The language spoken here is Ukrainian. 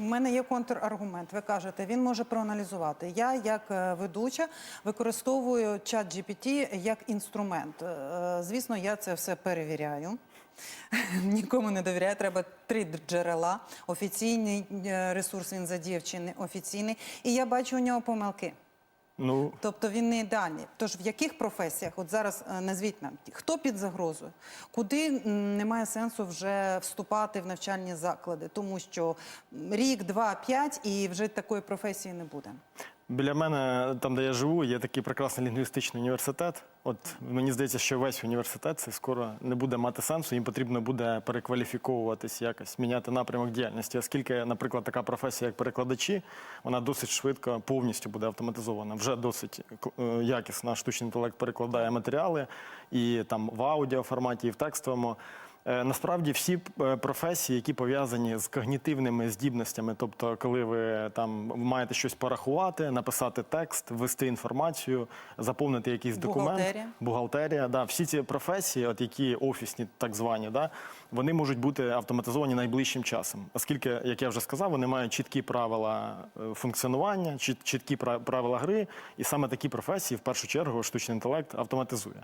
У мене є контраргумент. Ви кажете, він може проаналізувати. Я, як е, ведуча, використовую чат GPT як інструмент. Е, Звісно, я це все перевіряю. Нікому не довіряю. Треба три джерела. Офіційний е, ресурс він задіяв чи не офіційний. І я бачу у нього помилки. Ну, Тобто він не ідеальний. Тож в яких професіях, от зараз е, назвіть нам, хто під загрозою, куди немає сенсу вже вступати в навчальні заклади, тому що рік, два, п'ять і вже такої професії не буде. Біля мене, там де я живу, є такий прекрасний лінгвістичний університет. От мені здається, що весь університет це скоро не буде мати сенсу. Їм потрібно буде перекваліфіковуватись якось, міняти напрямок діяльності. Оскільки, наприклад, така професія, як перекладачі, вона досить швидко повністю буде автоматизована. Вже досить е, якісно штучний інтелект перекладає матеріали і там в аудіоформаті, і в текстовому. Е, Насправді всі е, професії, які пов'язані з когнітивними здібностями, тобто, коли ви там маєте щось порахувати, написати текст, ввести інформацію, заповнити якийсь документ, Бухгалтерія. бухгалтерія, да, всі ці професії, от які офісні, так звані, да, вони можуть бути автоматизовані найближчим часом, оскільки, як я вже сказав, вони мають чіткі правила е, функціонування, чіт- чіткі пра- правила гри, і саме такі професії в першу чергу штучний інтелект автоматизує.